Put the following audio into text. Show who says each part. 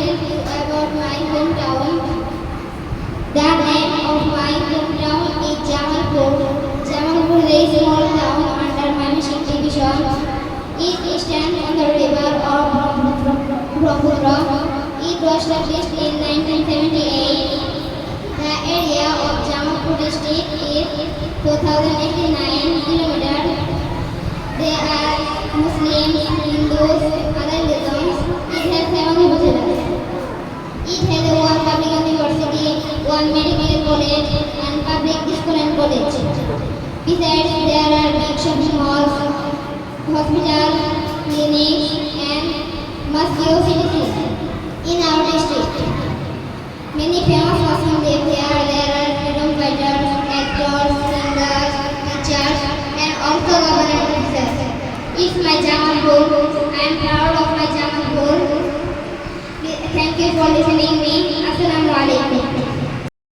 Speaker 1: tell you about my hometown. The name of my hometown is Jamalpur. Jamalpur is a small town under Manishik division. It stands on the river of Brahmaputra. It was established in 1978. The area of Jamalpur district is 2,089 kilometers. There are Muslims, Hindus, Royal Medical College and Public School and College. Besides, there are big shopping malls, hospitals, clinics, and mosques in in our district. Many famous Muslims live there. There are freedom fighters, actors, singers, teachers, and also government officers. It's my Jamalpur. I am proud of my Jamalpur. Thank you for listening me. Assalamu